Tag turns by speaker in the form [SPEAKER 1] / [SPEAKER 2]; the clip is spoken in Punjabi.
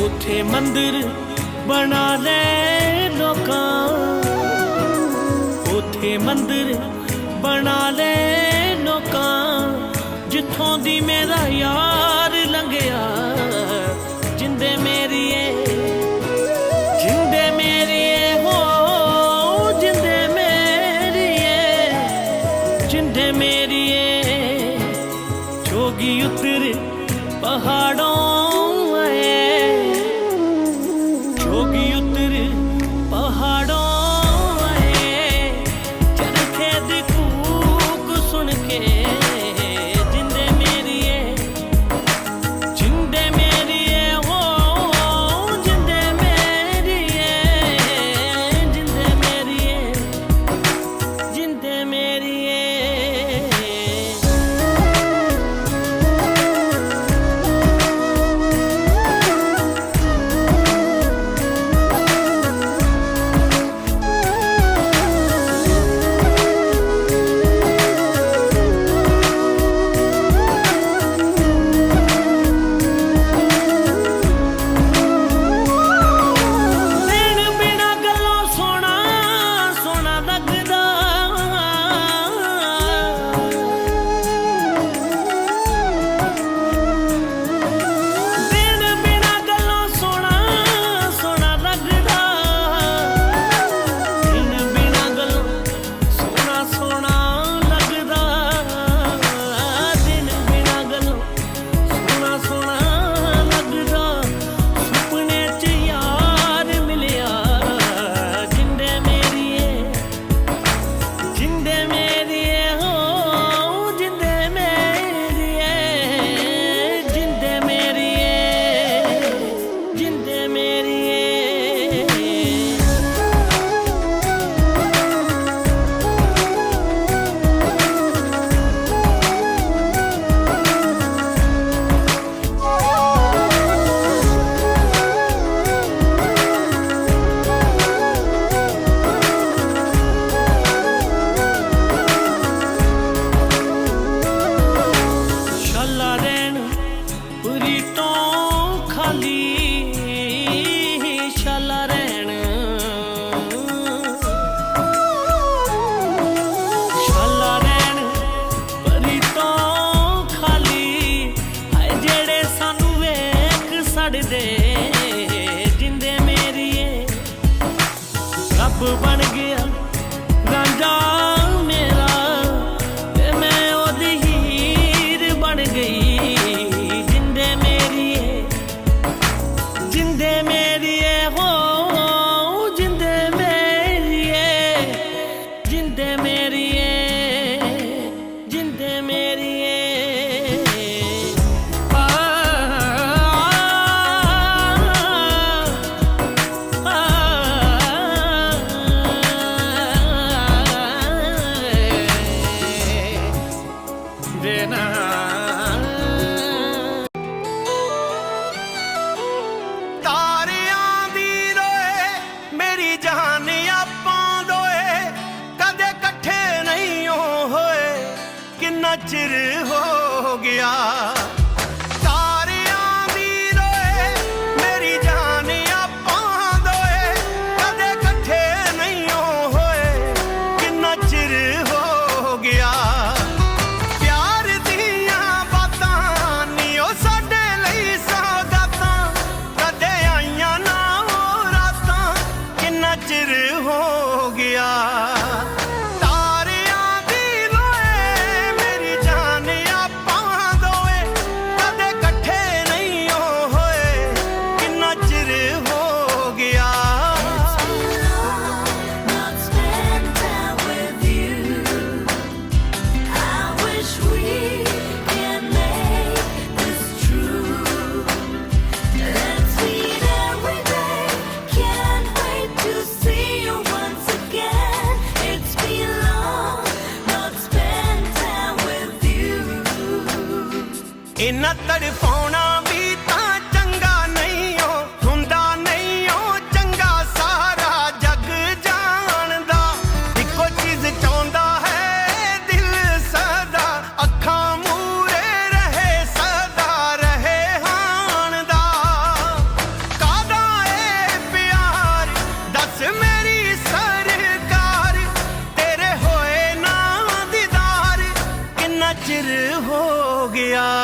[SPEAKER 1] ਉਥੇ ਮੰਦਿਰ ਬਣਾ ਲੈ ਲੋਕਾਂ। ਉਥੇ ਮੰਦਿਰ ਬਣਾ ਲੈ ਲੋਕਾਂ। ਜਿੱਥੋਂ ਦੀ ਮੇਰਾ ਯਾਰ ਲੰਘਿਆ, ਜਿੰਦੇ ਮੇਰੀਏ ਜਿੰਦੇ ਮੇਰੀਏ ਹੋ, ਜਿੰਦੇ ਮੇਰੀਏ ਜਿੰਦੇ ਮੇਰੀਏ ਜੋਗੀ ਉਤਰ ਪਹਾੜੋਂ ਦੇਣਾ।
[SPEAKER 2] ਤਾਰਿਆਂ ਦੀ ਰੋਏ, ਮੇਰੀ ਜਹਾਨ ਆਪਾਂ ਦੋਏ, ਕਦੇ ਇਕੱਠੇ ਨਹੀਂ ਹੋਏ, ਕਿੰਨਾ ਚਿਰ ਹੋ ਗਿਆ। ਇਨਾ ਤੜਫਾਉਣਾ ਵੀ ਤਾਂ ਚੰਗਾ ਨਹੀਂ ਓ, ਹੁੰਦਾ ਨਹੀਂ ਓ, ਚੰਗਾ ਸਾਰਾ ਜੱਗ ਜਾਣਦਾ। ਇੱਕੋ ਚੀਜ਼ ਚਾਹੁੰਦਾ ਹੈ, ਦਿਲ ਸਦਾ, ਅੱਖਾਂ ਮੂਰੇ ਰਹੇ, ਸਦਾ ਰਹੇ ਹਾਣਦਾ। ਏ ਪਿਆਰ? ਦੱਸ ਮੇਰੀ ਸਰਕਾਰ, ਤੇਰੇ ਹੋਏ ਨਾ ਦੀਦਾਰ ਕਿੰਨਾ ਚਿਰ ਹੋ ਗਿਆ?